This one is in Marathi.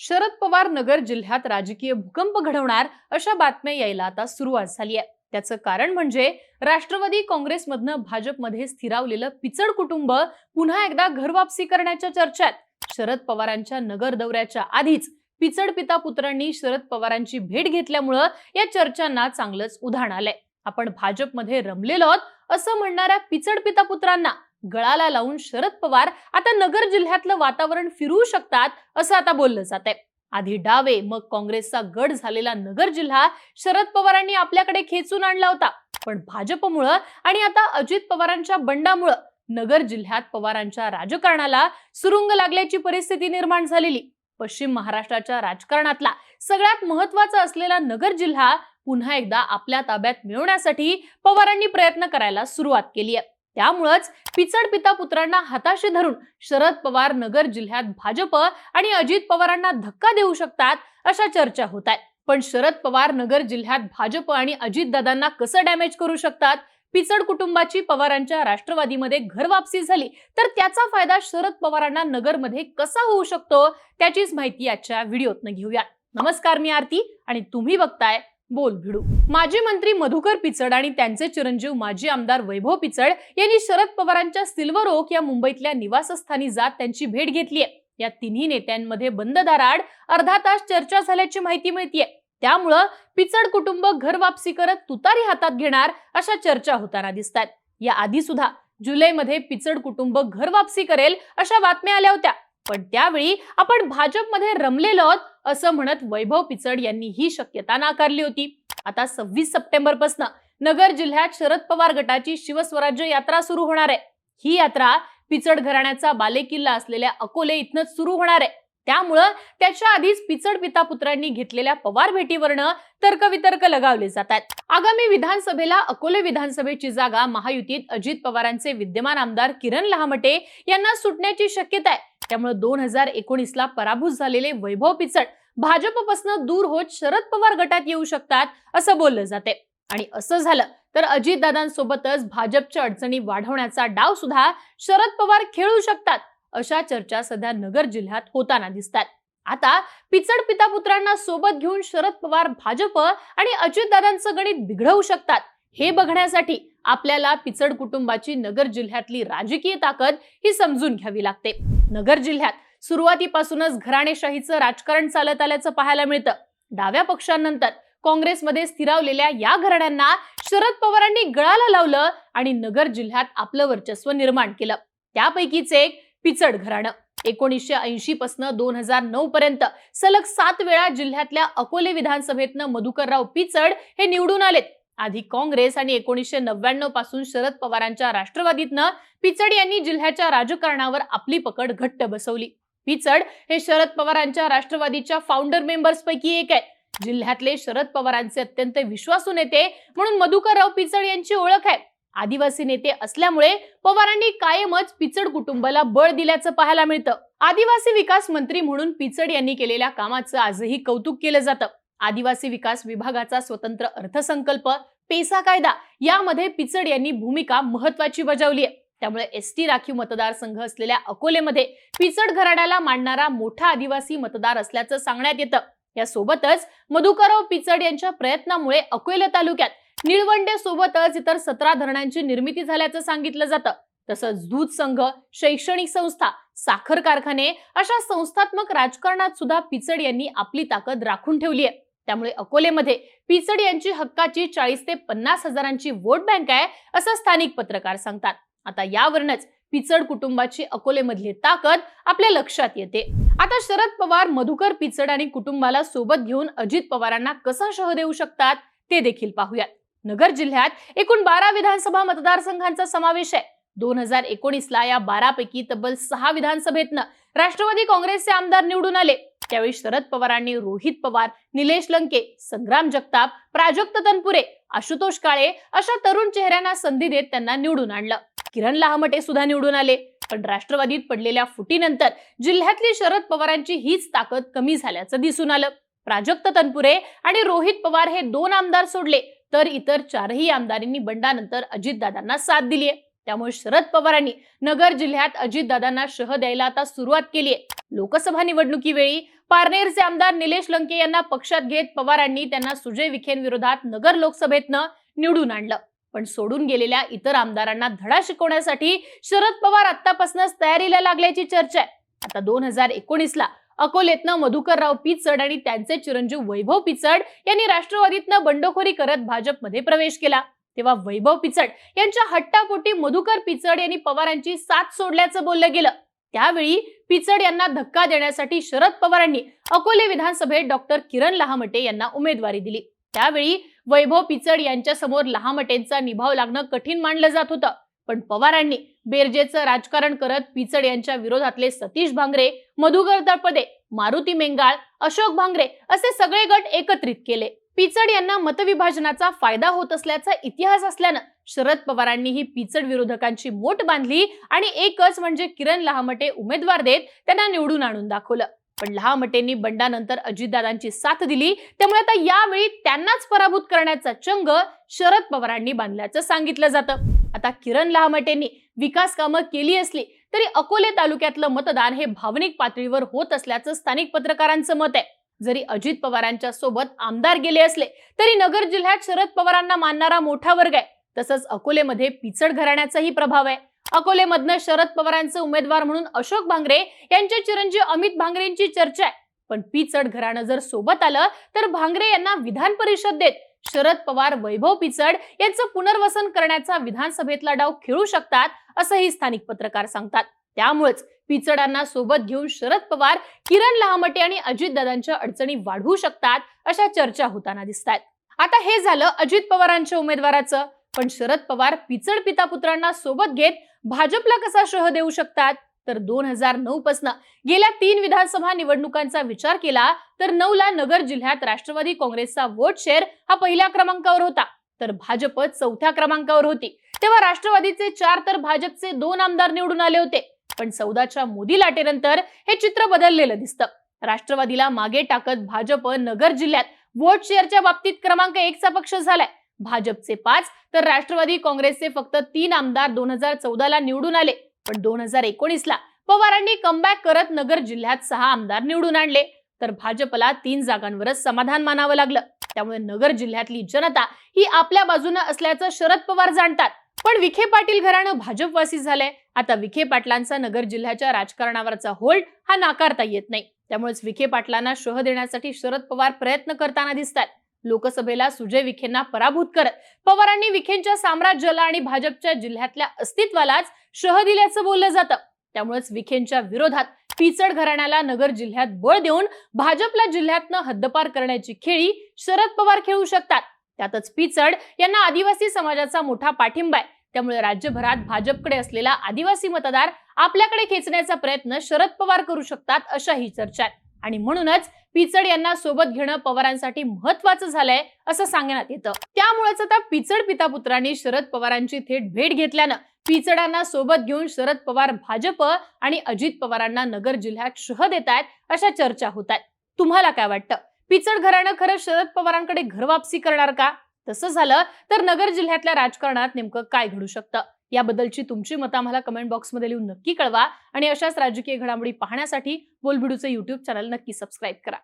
शरद पवार नगर जिल्ह्यात राजकीय भूकंप घडवणार अशा बातम्या यायला आता सुरुवात झाली आहे. त्याचं कारण म्हणजे राष्ट्रवादी काँग्रेसमधनं भाजपमध्ये स्थिरावलेलं पिचड कुटुंब पुन्हा एकदा घरवापसी करण्याच्या चर्चेत. शरद पवारांच्या नगर दौऱ्याच्या आधीच पिचड पिता पुत्रांनी शरद पवारांची भेट घेतल्यामुळं या चर्चांना चांगलंच उधाण आलंय. आपण भाजपमध्ये रमलेलो आहोत असं म्हणणाऱ्या पिचड पिता पुत्रांना गळाला लावून शरद पवार आता नगर जिल्ह्यातलं वातावरण फिरवू शकतात असं आता बोललं जात आहे आधी डावे मग काँग्रेसचा गड झालेला नगर जिल्हा शरद पवारांनी आपल्याकडे खेचून आणला होता. पण भाजपमुळं आणि आता अजित पवारांच्या बंडामुळं नगर जिल्ह्यात पवारांच्या राजकारणाला सुरुंग लागल्याची परिस्थिती निर्माण झालेली. पश्चिम महाराष्ट्राच्या राजकारणातला सगळ्यात महत्त्वाचा असलेला नगर जिल्हा पुन्हा एकदा आपल्या ताब्यात मिळवण्यासाठी पवारांनी प्रयत्न करायला सुरुवात केली आहे त्यामुळंच पिचड पिता पुत्रांना हाताशी धरून शरद पवार नगर जिल्ह्यात भाजप आणि अजित पवारांना धक्का देऊ शकतात अशा चर्चा होत आहेत. पण शरद पवार नगर जिल्ह्यात भाजप आणि अजितदादांना कसं डॅमेज करू शकतात? पिचड कुटुंबाची पवारांच्या राष्ट्रवादीमध्ये घरवापसी झाली तर त्याचा फायदा शरद पवारांना नगरमध्ये कसा होऊ शकतो? त्याचीच माहिती आजच्या व्हिडिओतनं घेऊया नमस्कार मी आरती आणि तुम्ही बघताय बोल भिडू. माजी मंत्री मधुकर पिचड आणि त्यांचे चिरंजीव माजी आमदार वैभव पिचड यांनी शरद पवारांच्या सिल्वर ओक या मुंबईतल्या निवासस्थानी जात त्यांची भेट घेतली आहे या तिन्ही नेत्यांमध्ये बंद दाराड अर्धा तास चर्चा झाल्याची माहिती मिळतीये. त्यामुळं पिचड कुटुंब घर वापसी करत तुतारी हातात घेणार अशा चर्चा होताना दिसतात या आधी सुद्धा जुलैमध्ये पिचड कुटुंब घर वापसी करेल अशा बातम्या आल्या होत्या. पण त्यावेळी आपण भाजपमध्ये रमलेलो आहोत असं म्हणत वैभव पिचड यांनी ही शक्यता नाकारली होती. आता सव्वीस सप्टेंबरपासून नगर जिल्ह्यात शरद पवार गटाची शिवस्वराज्य यात्रा सुरू होणार आहे. ही यात्रा पिचड घराण्याचा बालेकिल्ला असलेल्या अकोले इथनच सुरू होणार आहे. त्यामुळं त्याच्या आधीच पिचड पिता पुत्रांनी घेतलेल्या पवार भेटीवरनं तर्कवितर्क लगावले जात आहेत. आगामी विधानसभेला अकोले विधानसभेची जागा महायुतीत अजित पवारांचे विद्यमान आमदार किरण लहामटे यांना सुटण्याची शक्यता आहे. त्यामुळे दोन हजार एकोणीसला पराभूत झालेले वैभव पिचड भाजपपासून दूर होत शरद पवार गटात येऊ शकतात असं बोललं जाते आणि असं झालं तर अजितदादांसोबतच भाजपच्या अडचणी वाढवण्याचा डाव सुद्धा शरद पवार खेळू शकतात अशा चर्चा सध्या नगर जिल्ह्यात होताना दिसतात. आता पिचड पिता पुत्रांना सोबत घेऊन शरद पवार भाजप आणि अजितदादांचं गणित बिघडवू शकतात हे बघण्यासाठी आपल्याला पिचड कुटुंबाची नगर जिल्ह्यातली राजकीय ताकद ही समजून घ्यावी लागते. नगर जिल्ह्यात सुरुवातीपासूनच घराणेशाहीचं राजकारण चालत आल्याचं पाहायला मिळतं. डाव्या पक्षांनंतर काँग्रेसमध्ये स्थिरावलेल्या या घराण्यांना शरद पवारांनी गळाला लावलं आणि नगर जिल्ह्यात आपलं वर्चस्व निर्माण केलं. त्यापैकीच एक पिचड घराणं. एकोणीसशे ऐंशी पासन दोन हजार नऊ पर्यंत सलग सात वेळा जिल्ह्यातल्या अकोले विधानसभेतनं मधुकरराव पिचड हे निवडून आलेत. आधी काँग्रेस आणि एकोणीसशे नव्याण्णवपासून शरद पवारांच्या राष्ट्रवादीतनं पिचड यांनी जिल्ह्याच्या राजकारणावर आपली पकड घट्ट बसवली. पिचड हे शरद पवारांच्या राष्ट्रवादीच्या फाउंडर मेंबर्स पैकी एक आहे. जिल्ह्यातले शरद पवारांचे अत्यंत विश्वासू नेते म्हणून मधुकरराव पिचड यांची ओळख आहे. आदिवासी नेते असल्यामुळे पवारांनी कायमच पिचड कुटुंबाला बळ दिल्याचं पाहायला मिळतं. आदिवासी विकास मंत्री म्हणून पिचड यांनी केलेल्या कामाचं आजही कौतुक केलं जातं. आदिवासी विकास विभागाचा स्वतंत्र अर्थसंकल्प पेसा कायदा यामध्ये पिचड यांनी भूमिका महत्वाची बजावली आहे. त्यामुळे एस टी राखीव मतदारसंघ असलेल्या अकोलेमध्ये पिचड घराण्याला मांडणारा मोठा आदिवासी मतदार असल्याचं सांगण्यात येतं. यासोबतच मधुकरराव पिचड यांच्या प्रयत्नामुळे अकोले तालुक्यात निळवंडे सोबतच इतर सतरा धरणांची निर्मिती झाल्याचं सांगितलं जातं. तसंच दूध संघ शैक्षणिक संस्था साखर कारखाने अशा संस्थात्मक राजकारणात सुद्धा पिचड यांनी आपली ताकद राखून ठेवली आहे. त्यामुळे अकोलेमध्ये पिचड यांची हक्काची चाळीस ते पन्नास हजारांची वोट बँक आहे असं स्थानिक पत्रकार सांगतात. आता यावरूनच पिचड कुटुंबाची अकोलेमधली ताकद आपल्या लक्षात येते. आता शरद पवार मधुकर पिचड आणि कुटुंबाला सोबत घेऊन अजित पवारांना कसा शह देऊ शकतात ते देखील पाहूयात. नगर जिल्ह्यात एकूण बारा विधानसभा मतदारसंघांचा समावेश आहे. दोन हजार एकोणीसला या बारापैकी तब्बल सहा विधानसभेतनं राष्ट्रवादी काँग्रेसचे आमदार निवडून आले. त्यावेळी शरद पवारांनी रोहित पवार निलेश लंके संग्राम जगताप प्राजक्त तनपुरे आशुतोष काळे अशा तरुण चेहऱ्यांना संधी देत त्यांना निवडून आणलं. किरण लहामटे सुद्धा निवडून आले. पण राष्ट्रवादीत पडलेल्या फुटीनंतर जिल्ह्यातली शरद पवारांची हीच ताकद कमी झाल्याचं दिसून आलं. प्राजक्त तनपुरे आणि रोहित पवार हे दोन आमदार सोडले तर इतर चारही आमदारांनी बंडानंतर अजितदादांना साथ दिली आहे त्यामुळे शरद पवारांनी नगर जिल्ह्यात अजितदादांना शह द्यायला आता सुरुवात केली आहे लोकसभा निवडणुकीवेळी पारनेरचे आमदार निलेश लंके यांना पक्षात घेत पवारांनी त्यांना सुजय विखेंविरोधात नगर लोकसभेतनं निवडून आणलं. पण सोडून गेलेल्या इतर आमदारांना धडा शिकवण्यासाठी शरद पवार आतापासूनच तयारीला लागल्याची चर्चा आहे. आता दोन हजार एकोणीसला अकोलेतनं मधुकरराव पिचड आणि त्यांचे चिरंजीव वैभव पिचड यांनी राष्ट्रवादीतनं बंडखोरी करत भाजपमध्ये प्रवेश केला. तेव्हा वैभव पिचड यांच्या हट्टापोटी मधुकर पिचड यांनी पवारांची साथ सोडल्याचं बोललं गेलं. त्यावेळी पिचड यांना धक्का देण्यासाठी शरद पवारांनी अकोले विधानसभेत डॉक्टर किरण लहामटे यांना उमेदवारी दिली. त्यावेळी वैभव पिचड यांच्या समोर लहामटेंचा निभाव लागणं कठीण मानलं जात होतं. पण पवारांनी बेरजेचं राजकारण करत पिचड यांच्या विरोधातले सतीश भांगरे मधुकर तळपदे मारुती मेंगाळ अशोक भांगरे असे सगळे गट एकत्रित केले. पिचड यांना मतविभाजनाचा फायदा होत असल्याचा इतिहास असल्यानं शरद पवारांनी ही पिचड विरोधकांची मोट बांधली आणि एकच म्हणजे किरण लहामटे उमेदवार देत त्यांना निवडून आणून दाखवलं. पण लहामटेंनी बंडानंतर अजितदादांची साथ दिली त्यामुळे आता यावेळी त्यांनाच पराभूत करण्याचा चंग शरद पवारांनी बांधल्याचं सांगितलं जातं. आता किरण लहामटेंनी विकास कामं केली असली तरी अकोले तालुक्यातलं मतदान हे भावनिक पातळीवर होत असल्याचं स्थानिक पत्रकारांचं मत आहे. जरी अजित पवारांच्या सोबत आमदार गेले असले तरी नगर जिल्ह्यात शरद पवारांना मानणारा मोठा वर्ग आहे. तसंच अकोलेमध्ये पिचड घराण्याचाही प्रभाव आहे. अकोलेमधनं शरद पवारांचे उमेदवार म्हणून अशोक भांगरे यांचे चिरंजीव अमित भांगरेंची चर्चा आहे. पण पिचड घराणं जर सोबत आलं तर भांगरे यांना विधान परिषद देत. शरद पवार वैभव पिचड यांचं पुनर्वसन करण्याचा विधानसभेतला डाव खेळू शकतात असंही स्थानिक पत्रकार सांगतात. त्यामुळेच पिचडांना सोबत घेऊन शरद पवार किरण लहामटे आणि अजितदादांच्या अडचणी वाढवू शकतात अशा चर्चा होताना दिसत आहेत आता हे झालं अजित पवारांच्या उमेदवाराचं. पण शरद पवार पिचड पिता पुत्रांना सोबत घेत भाजपला कसा शह देऊ शकतात? तर दोन हजार नऊ पासन गेल्या तीन विधानसभा निवडणुकांचा विचार केला तर नऊ ला नगर जिल्ह्यात राष्ट्रवादी काँग्रेसचा वोट शेअर हा पहिल्या क्रमांकावर होता. तर भाजप चौथ्या क्रमांकावर होती. तेव्हा राष्ट्रवादीचे चार तर भाजपचे दोन आमदार निवडून आले होते. पण चौदाच्या मोदी लाटेनंतर हे चित्र बदललेलं दिसतं. राष्ट्रवादीला मागे टाकत भाजप नगर जिल्ह्यात वोट शेअरच्या बाबतीत क्रमांक एकचा पक्ष झालाय. भाजपचे पाच तर राष्ट्रवादी काँग्रेसचे फक्त तीन आमदार दोन हजार चौदाला निवडून आले. पण दोन हजार एकोणीसला पवारांनी कमबॅक करत नगर जिल्ह्यात सहा आमदार निवडून आणले. तर भाजपला तीन जागांवरच समाधान मानावं लागलं. त्यामुळे नगर जिल्ह्यातली जनता ही आपल्या बाजूनं असल्याचं शरद पवार जाणतात. पण विखे पाटील घराणं भाजपवासी झालंय. आता विखे पाटलांचा नगर जिल्ह्याच्या राजकारणावरचा होल्ड हा नाकारता येत नाही. त्यामुळेच विखे पाटलांना शह देण्यासाठी शरद पवार प्रयत्न करताना दिसतात. लोकसभेला सुजय विखेंना पराभूत करत पवारांनी विखेंच्या साम्राज्याला आणि भाजपच्या जिल्ह्यातल्या अस्तित्वालाच शह दिल्याचं बोललं जातं. त्यामुळेच विखेंच्या विरोधात पिचड घराण्याला नगर जिल्ह्यात बळ देऊन भाजपला जिल्ह्यातनं हद्दपार करण्याची खेळी शरद पवार खेळू शकतात. त्यातच पिचड यांना आदिवासी समाजाचा मोठा पाठिंबा आहे. त्यामुळे राज्यभरात भाजपकडे असलेला आदिवासी मतदार आपल्याकडे खेचण्याचा प्रयत्न शरद पवार करू शकतात अशा ही चर्चा आहे आणि म्हणूनच पिचड यांना सोबत घेणं पवारांसाठी महत्वाचं झालंय असं सांगण्यात येतं. त्यामुळेच आता पिचड पिता पुत्रांनी शरद पवारांची थेट भेट घेतल्यानं पिचडांना सोबत घेऊन शरद पवार भाजप आणि अजित पवारांना नगर जिल्ह्यात शह देत आहेत अशा चर्चा होत आहेत तुम्हाला काय वाटतं? पिचड घराणं खरं शरद पवारांकडे घरवापसी करणार का? तसं झालं तर नगर जिल्ह्यातल्या राजकारणात नेमकं काय घडू शकतं? याबद्दलची तुमची मतं आम्हाला कमेंट बॉक्समध्ये लिहून नक्की कळवा. आणि अशाच राजकीय घडामोडी पाहण्यासाठी बोलबिडूचं युट्यूब चॅनल नक्की सबस्क्राईब करा.